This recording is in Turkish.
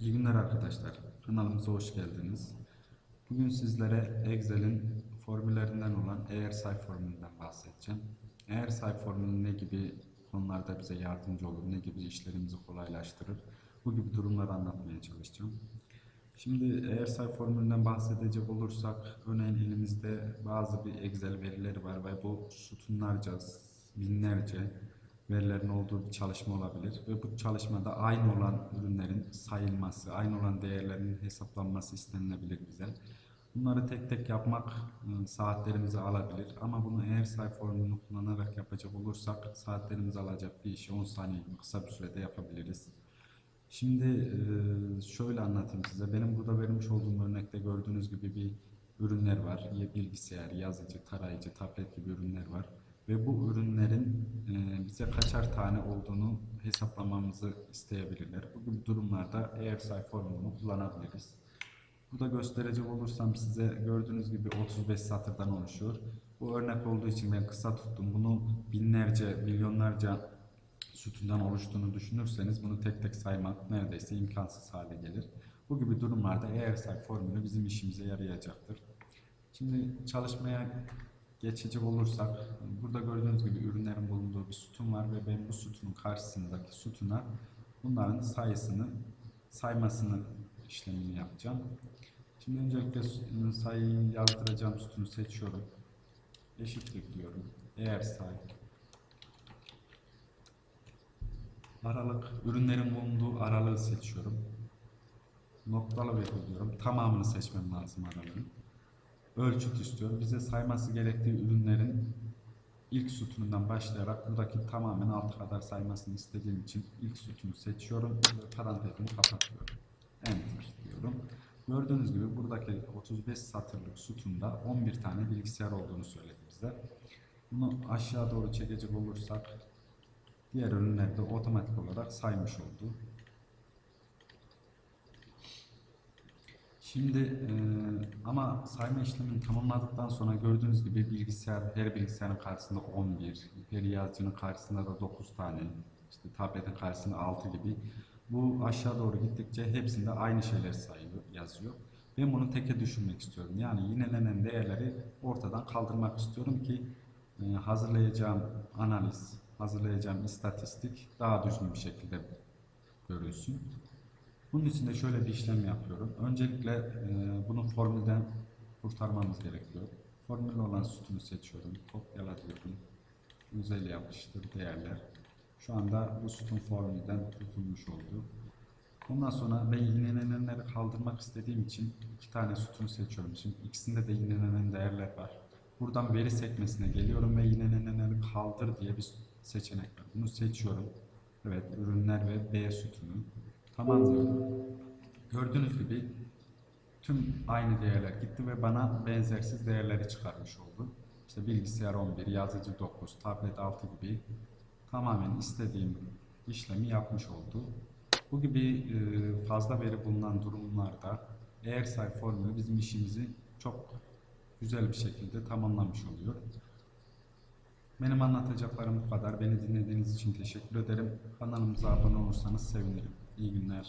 İyi günler arkadaşlar. Kanalımıza hoş geldiniz. Bugün sizlere Excel'in formüllerinden olan eğer say formülünden bahsedeceğim. Eğer say formülü ne gibi konularda bize yardımcı olur, ne gibi işlerimizi kolaylaştırır, bu gibi durumları anlatmaya çalışacağım. Şimdi eğer say formülünden bahsedecek olursak, örneğin elimizde bazı bir Excel verileri var ve bu sütunlarca, binlerce verilerin olduğu bir çalışma olabilir ve bu çalışmada aynı olan ürünlerin sayılması, aynı olan değerlerin hesaplanması istenilebilir bize. Bunları tek tek yapmak e, saatlerimizi alabilir ama bunu eğer say formülünü kullanarak yapacak olursak saatlerimizi alacak bir işi 10 saniye gibi kısa bir sürede yapabiliriz. Şimdi e, şöyle anlatayım size. Benim burada vermiş olduğum örnekte gördüğünüz gibi bir ürünler var. Ya Bilgisayar, yazıcı, tarayıcı, tablet gibi ürünler var. Ve bu ürünlerin e, bize kaçar tane olduğunu hesaplamamızı isteyebilirler. Bu gibi durumlarda say formülünü kullanabiliriz. Burada gösterecek olursam size gördüğünüz gibi 35 satırdan oluşuyor. Bu örnek olduğu için ben kısa tuttum. Bunu binlerce, milyonlarca sütundan oluştuğunu düşünürseniz bunu tek tek saymak neredeyse imkansız hale gelir. Bu gibi durumlarda say formülü bizim işimize yarayacaktır. Şimdi çalışmaya geçecek olursak burada gördüğünüz gibi ürünlerin bulunduğu bir sütun var ve ben bu sütunun karşısındaki sütuna bunların sayısını saymasını işlemini yapacağım. Şimdi öncelikle sayıyı yazdıracağım sütunu seçiyorum. Eşitlik diyorum. Eğer say Aralık, ürünlerin bulunduğu aralığı seçiyorum. Noktalı virgül. Tamamını seçmem lazım aralığın. Ölçüt istiyor. Bize sayması gerektiği ürünlerin ilk sütunundan başlayarak buradaki tamamen altı kadar saymasını istediğim için ilk sütunu seçiyorum ve parantezimi kapatıyorum. Enter diyorum. Gördüğünüz gibi buradaki 35 satırlık sütunda 11 tane bilgisayar olduğunu söyledi bize. Bunu aşağı doğru çekecek olursak diğer ürünleri de otomatik olarak saymış oldu. Şimdi e, ama sayma işlemini tamamladıktan sonra gördüğünüz gibi bilgisayar her bilgisayarın karşısında 11, her yazıcının karşısında da 9 tane, işte tabletin karşısında 6 gibi. Bu aşağı doğru gittikçe hepsinde aynı şeyler sayıyor, yazıyor. Ben bunu teke düşünmek istiyorum. Yani yinelenen değerleri ortadan kaldırmak istiyorum ki e, hazırlayacağım analiz, hazırlayacağım istatistik daha düzgün bir şekilde görülsün. Bunun için de şöyle bir işlem yapıyorum. Öncelikle e, bunu formülden kurtarmamız gerekiyor. Formülü olan sütunu seçiyorum. Kopyala diyorum. Özel yapıştır değerler. Şu anda bu sütun formülden kurtulmuş oldu. Ondan sonra ben yinelenenleri kaldırmak istediğim için iki tane sütunu seçiyorum. Şimdi ikisinde de yinelenen değerler var. Buradan veri sekmesine geliyorum ve yinelenenleri kaldır diye bir seçenek var. Bunu seçiyorum. Evet, ürünler ve B sütunu. Diyorum. Gördüğünüz gibi tüm aynı değerler gitti ve bana benzersiz değerleri çıkarmış oldu. İşte bilgisayar 11, yazıcı 9, tablet 6 gibi tamamen istediğim işlemi yapmış oldu. Bu gibi e, fazla veri bulunan durumlarda eğer say formülü bizim işimizi çok güzel bir şekilde tamamlamış oluyor. Benim anlatacaklarım bu kadar. Beni dinlediğiniz için teşekkür ederim. Kanalımıza abone olursanız sevinirim. именно